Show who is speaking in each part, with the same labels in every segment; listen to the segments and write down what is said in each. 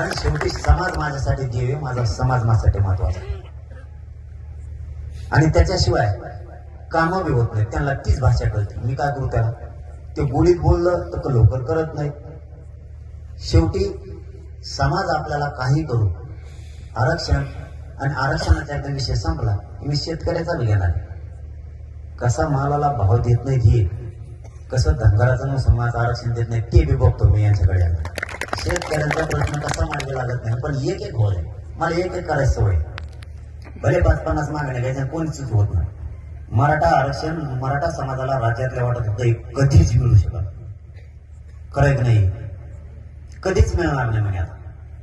Speaker 1: कारण शेवटी समाज माझ्यासाठी देव माझा समाज माझ्यासाठी महत्त्वाचा आणि त्याच्याशिवाय कामं बी होत नाहीत. त्यांना तीच भाषा कळते. मी काय करू त्याला? ते गोडीत बोललं तर लवकर करत नाही. शेवटी समाज आपल्याला काही करू. आरक्षण आणि आरक्षणाचा एकदा विषय संपला. मी शेतकऱ्याचा बी घेणार कसा मालाला भाव देत नाही हे? कसं धनगराचा समाज आरक्षण देत नाही ते बी बघतो मी यांच्याकडे. आता. शेतकऱ्यांचा प्रश्न कसा मार्गी लागत नाही? पण एक एक होत मला एक एक करायचं सवय भले पाच पन्नास मागण्या घ्यायच्या कोणीच होत नाही. मराठा आरक्षण मराठा समाजाला राज्यातल्या वाटत होतं कधीच मिळू शकत खरं की नाही? कधीच मिळणार नाही म्हणे आता.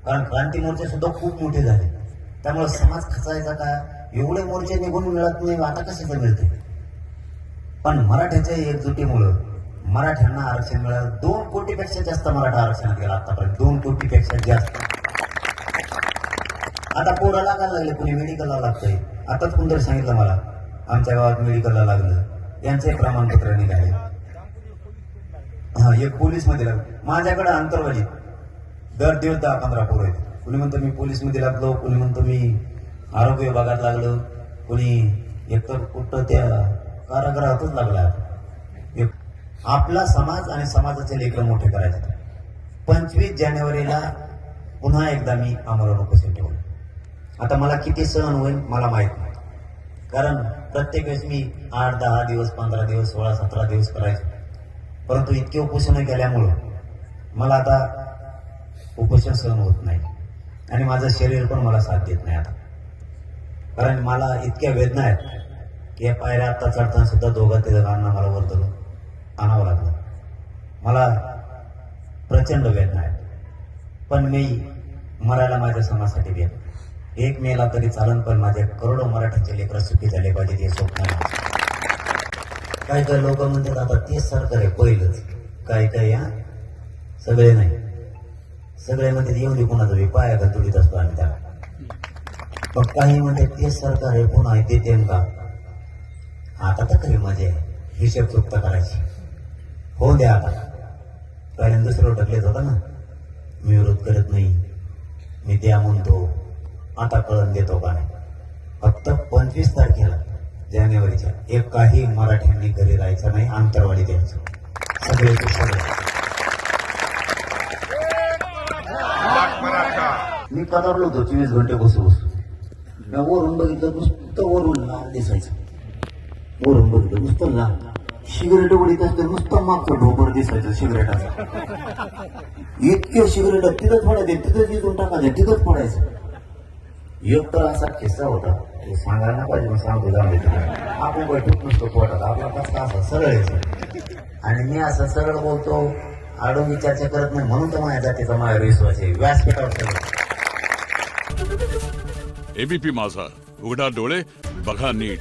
Speaker 1: कारण क्रांती मोर्चे सुद्धा खूप मोठे झाले. त्यामुळे समाज खचायचा का? एवढे मोर्चे निघून मिळत नाही आता कशाचं मिळते पण मराठ्याच्या एकजुटीमुळं मराठ्यांना आरक्षण मिळालं. दोन कोटीपेक्षा जास्त मराठा आरक्षणात गेला आतापर्यंत. दोन कोटीपेक्षा जास्त. आता पोरं लागायला लागले. कुणी मेडिकलला लागतंय. आताच कोणतरी सांगितलं मला आमच्या गावात मेडिकलला लागलं. यांचे प्रमाणपत्र निघाले हा एक पोलीसमध्ये लागलं माझ्याकडे अंतर्वाली. दर दीड दहा पंधरा पोरं आहेत. कुणी म्हणतं मी पोलीसमध्ये लागलो कुणी म्हणतो मी आरोग्य विभागात लागलो कुणी एकतर कुठं त्या कारागृहातच लागला. एक आपला समाज आणि समाजाचे लेकर मोठे करायचे. पंचवीस जानेवारीला पुन्हा एकदा मी आमरण उपस्थित ठेवलं. आता मला किती सहन होईल मला माहीत नाही. कारण प्रत्येक वेळेस मी आठ दहा दिवस पंधरा दिवस सोळा सतरा दिवस करायचो. परंतु इतके उपोषण केल्यामुळं मला आता उपोषण सहन होत नाही. आणि माझं शरीर पण मला साथ देत नाही आता. कारण मला इतक्या वेदना आहेत की या पायऱ्या आत्ता चढताना सुद्धा दोघं ते जणांना मला वर मला प्रचंड वेदना आहेत पण मी मरायला माझ्या समाजासाठी देत एक मेला तरी चालन पण माझे करोडो मराठ्यांचे लेकर सुखी झाले पाहिजेत हे स्वप्न काही काही लोक म्हणतात आता तेच सरकार आहे पहिलंच. काही काही या सगळे नाही. सगळे म्हणतात येऊन दे कोणाचं पाया का तुडीत असतो आम्ही त्याला. पण काही म्हणतात तेच सरकार आहे पुन्हा आहे ते का? आता तर खरी मजा आहे. हिशेब चुकता करायची. हो द्या आता. पहिल्यांदा दुसरं ढकलेत होता ना? मी विरोध करत नाही. मी द्या म्हणतो. आता कळण देतो का नाही? फक्त पंचवीस तारखेला जानेवारीच्या एकाही मराठ्यांनी घरी राहायचं नाही आंतरवाडी द्यायचं. सगळे सगळे मी कदारलो होतो चोवीस घंटे बसू बसू. मी वरून बघितलं नुसतं वरून लाल दिसायचं. वरून बघितलं नुसतं लाल. सिगरेट उडीत असते नुसतं मागचं ढोबर दिसायचं सिगरेटाचं. इतके सिगरेट तिथंच पडायचे तिथंच इथून टाकायचे तिथंच पडायचं एक तर असा किस्सा होता ते सांगायला पाहिजे मग सांगतो जाऊ दे तुला. आपण बैठक नसतो पोटात आपला कसा असा सरळ आहे आणि मी असं सरळ बोलतो आडून चर्चा करत नाही म्हणून तर माझ्या जातीचा माझ्या विश्वास आहे व्यासपीठावर
Speaker 2: एबीपी माझा उघडा डोळे बघा नीट.